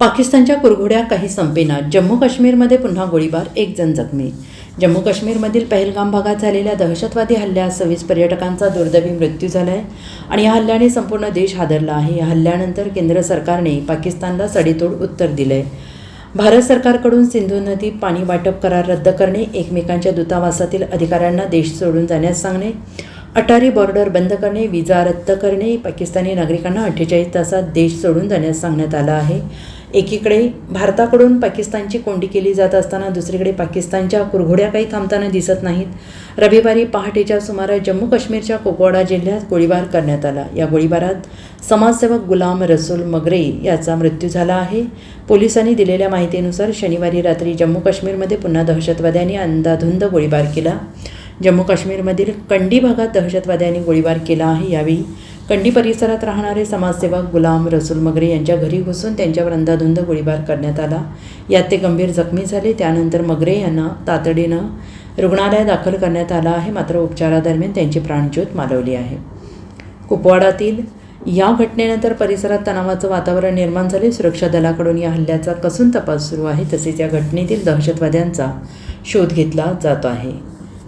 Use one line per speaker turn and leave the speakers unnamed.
पाकिस्तानच्या कुरघोड्या काही संपेना जम्मू काश्मीरमध्ये पुन्हा गोळीबार एक जण जखमी जम्मू काश्मीरमधील पहलगाम भागात झालेल्या दहशतवादी हल्ल्यात सव्वीस पर्यटकांचा दुर्दैवी मृत्यू झाला आहे आणि या हल्ल्याने संपूर्ण देश हादरला आहे. या हल्ल्यानंतर केंद्र सरकारने पाकिस्तानला सडेतोड उत्तर दिलं आहे भारत सरकारकडून सिंधू नदी पाणी वाटप करार रद्द करणे एकमेकांच्या दूतावासातील अधिकाऱ्यांना देश सोडून जाण्यास सांगणे अटारी बॉर्डर बंद करणे विजा रद्द करणे पाकिस्तानी नागरिकांना अठ्ठेचाळीस तासात देश सोडून जाण्यास सांगण्यात आलं आहे. एकीकडे भारताकडून पाकिस्तानची कोंडी केली जात असताना दुसरीकडे पाकिस्तानच्या कुरघोड्या काही थांबताना दिसत नाहीत. रविवारी पहाटेच्या सुमारास जम्मू काश्मीरच्या कुपवाडा जिल्ह्यात गोळीबार करण्यात आला. या गोळीबारात समाजसेवक गुलाम रसूल मगरे याचा मृत्यू झाला आहे. पोलिसांनी दिलेल्या माहितीनुसार शनिवारी रात्री जम्मू काश्मीरमध्ये पुन्हा दहशतवाद्यांनी अंदाधुंद गोळीबार केला. जम्मू काश्मीरमधील कंडी भागात दहशतवाद्यांनी गोळीबार केला आहे. यावेळी कंडी परिसरात राहणारे समाजसेवक गुलाम रसूल मगरे यांच्या घरी घुसून त्यांच्यावर अंदाधुंद गोळीबार करण्यात आला. यात ते गंभीर जखमी झाले. त्यानंतर मगरे यांना तातडीनं रुग्णालयात दाखल करण्यात आलं आहे. मात्र उपचारादरम्यान त्यांची प्राणज्योत मालवली आहे. कुपवाडातील या घटनेनंतर परिसरात तणावाचं वातावरण निर्माण झाले. सुरक्षा दलाकडून या हल्ल्याचा कसून तपास सुरू आहे. तसेच या घटनेतील दहशतवाद्यांचा शोध घेतला जात आहे.